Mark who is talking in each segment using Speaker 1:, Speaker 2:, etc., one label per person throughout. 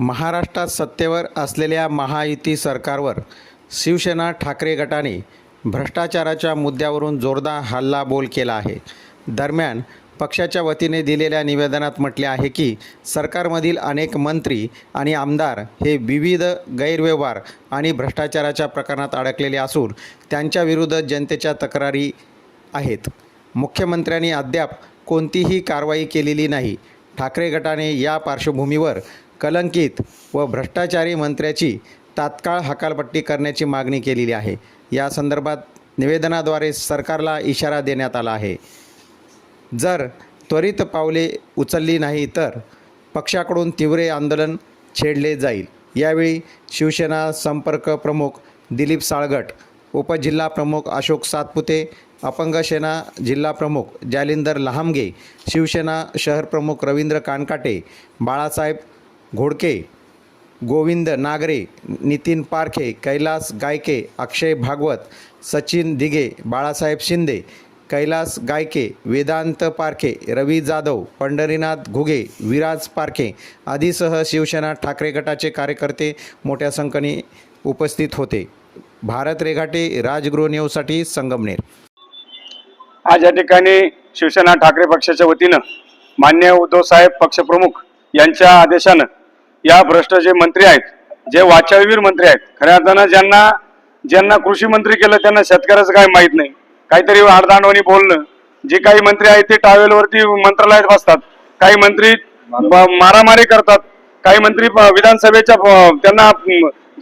Speaker 1: महाराष्ट्रात सत्तेवर असलेल्या महायुती सरकारवर शिवसेना ठाकरे गटाने भ्रष्टाचाराच्या मुद्द्यावरून जोरदार हल्लाबोल केला आहे. दरम्यान पक्षाच्या वतीने दिलेल्या निवेदनात म्हटले आहे की सरकारमधील अनेक मंत्री आणि आमदार हे विविध गैरव्यवहार आणि भ्रष्टाचाराच्या प्रकरणात अडकलेले असून त्यांच्याविरुद्ध जनतेच्या तक्रारी आहेत. मुख्यमंत्र्यांनी अद्याप कोणतीही कारवाई केलेली नाही. ठाकरे गटाने या पार्श्वभूमीवर कलंकित व भ्रष्टाचारी मंत्र्याची तात्काळ हकालपट्टी करण्याची मागणी केलेली आहे. या संदर्भात निवेदनाद्वारे सरकारला इशारा देण्यात आला आहे. जर त्वरित पावले उचलली नाही तर पक्षाकडून तीव्र आंदोलन छेडले जाईल. यावेळी शिवसेना संपर्क प्रमुख दिलीप साळगट उपजिल्हा प्रमुख अशोक सातपुते अपंग सेना जिल्हा प्रमुख जालिंदर लहामगे शिवसेना शहर प्रमुख रवींद्र कानकाटे बाळासाहेब घोडके गोविंद नागरे नितीन पारखे कैलास गायके अक्षय भागवत सचिन दिघे बाळासाहेब शिंदे कैलास गायके वेदांत पारखे रवी जाधव पंढरीनाथ घुगे विराज पारखे आदीसह शिवसेना ठाकरे गटाचे कार्यकर्ते मोठ्या संख्येने उपस्थित होते. भारत रेघाटे राजगृह न्यूजसाठी संगमनेर.
Speaker 2: आज या ठिकाणी शिवसेना ठाकरे पक्षाच्या वतीनं मान्य उद्धव साहेब पक्षप्रमुख यांच्या आदेशानं या भ्रष्ट जे मंत्री आहेत जे वाचावीर मंत्री आहेत खऱ्या अर्थानं ज्यांना ज्यांना कृषी मंत्री केलं त्यांना शेतकऱ्याचं काय माहीत नाही. काहीतरी आडदांडवणी बोलणं. जे काही मंत्री आहेत ते टावेलवरती मंत्रालयात बसतात. काही मंत्री मारामारी करतात. काही मंत्री विधानसभेच्या त्यांना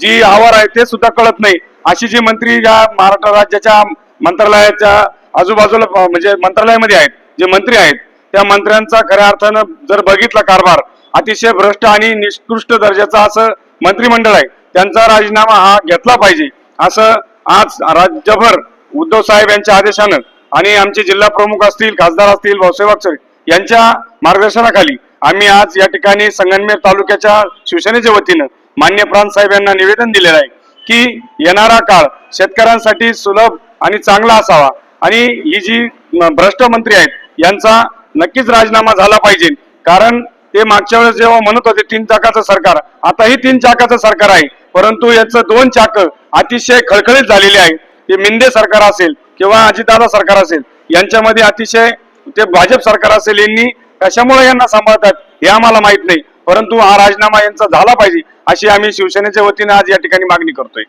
Speaker 2: जी आवार आहे ते सुद्धा कळत नाही. अशी जी मंत्री या महाराष्ट्र राज्याच्या मंत्रालयाच्या आजूबाजूला म्हणजे मंत्रालयामध्ये आहेत जे मंत्री आहेत त्या मंत्र्यांचा खऱ्या अर्थानं जर बघितला कारभार अतिशय भ्रष्ट आणि निष्कृष्ट दर्जाचा असं मंत्रिमंडळ आहे. त्यांचा राजीनामा हा घेतला पाहिजे. असं आज राज्यभर उद्धव साहेब यांच्या आदेशानं आणि आमचे जिल्हा प्रमुख असतील खासदार असतील भाऊसाहेब यांच्या मार्गदर्शनाखाली आम्ही आज या ठिकाणी संगनमेर तालुक्याच्या शिवसेनेच्या वतीनं मान्य प्रांत साहेब यांना निवेदन दिलेलं आहे की येणारा काळ शेतकऱ्यांसाठी सुलभ आणि चांगला असावा. आणि ही जी भ्रष्ट मंत्री आहेत यांचा नक्कीच राजीनामा झाला पाहिजे. कारण ते मागच्या वेळेस जेव्हा म्हणत होते तीन चाकाचं सरकार. आताही तीन चाकाचं सरकार आहे. परंतु याचं दोन चाक अतिशय खळखळीत झालेले आहे. ते मिंदे सरकार असेल किंवा अजितदादा सरकार असेल यांच्यामध्ये अतिशय ते भाजप सरकार असेल यांनी कशामुळे यांना सांभाळतात हे आम्हाला माहीत नाही. परंतु हा राजीनामा यांचा झाला पाहिजे अशी आम्ही शिवसेनेच्या वतीने आज या ठिकाणी मागणी करतोय.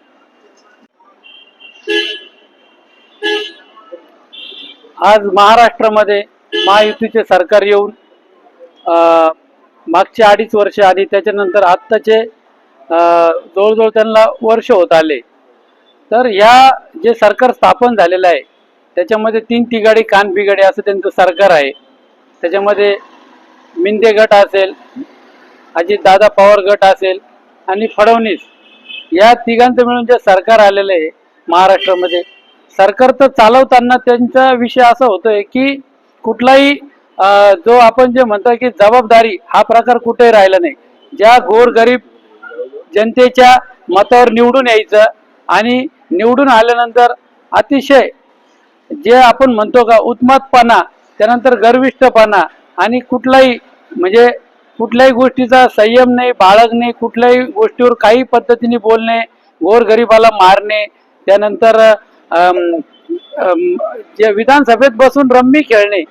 Speaker 3: आज महाराष्ट्रामध्ये महायुतीचे सरकार येऊन मागचे अडीच वर्ष आणि त्याच्यानंतर आत्ताचे जवळजवळ त्यांना वर्ष होत आले. तर ह्या जे सरकार स्थापन झालेलं आहे त्याच्यामध्ये तीन तिघाडी कान बिगाडी असं त्यांचं सरकार आहे. त्याच्यामध्ये मिंदे गट असेल अजितदादा पवार गट असेल आणि फडणवीस या तिघांचं मिळून जे सरकार आलेलं आहे महाराष्ट्रामध्ये सरकार तर चालवताना त्यांचा विषय असा होतोय की कुठलाही जो आपण जे म्हणतो की जबाबदारी हा प्रकार कुठेही राहिला नाही. ज्या गोरगरीब जनतेच्या मतावर निवडून यायचं आणि निवडून आल्यानंतर अतिशय जे आपण म्हणतो का उत्मातपणा त्यानंतर गर्विष्ठपणा आणि कुठलाही म्हणजे कुठल्याही गोष्टीचा संयम नाही बाळगणे कुठल्याही गोष्टीवर काही पद्धतीने बोलणे गोरगरिबाला मारणे त्यानंतर जे विधानसभेत बसून रम्मी खेळणे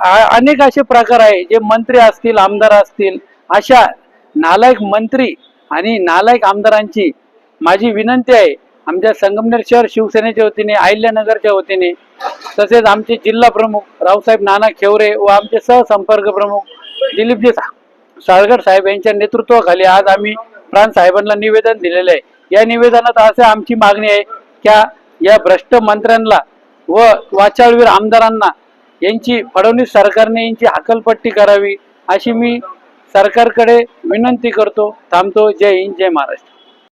Speaker 3: अनेक असे प्रकार आहे जे मंत्री असतील आमदार असतील अशा नालायक मंत्री आणि नालायक आमदारांची माझी विनंती आहे. आमच्या संगमनेर शहर शिवसेनेच्या वतीने अहिल्यानगरच्या वतीने तसेच आमचे जिल्हा प्रमुख रावसाहेब नाना खेवरे व आमचे सहसंपर्क प्रमुख दिलीपजी साळगड साहेब यांच्या नेतृत्वाखाली आज आम्ही प्राण साहेबांना निवेदन दिलेलं आहे. या निवेदनात असे आमची मागणी आहे की या भ्रष्ट मंत्र्यांना व वाचाळवीर आमदारांना यांची फडणवीस सरकारने यांची हकलपट्टी करावी अशी मी सरकारकडे विनंती करतो. थांबतो. जय हिंद जय महाराष्ट्र.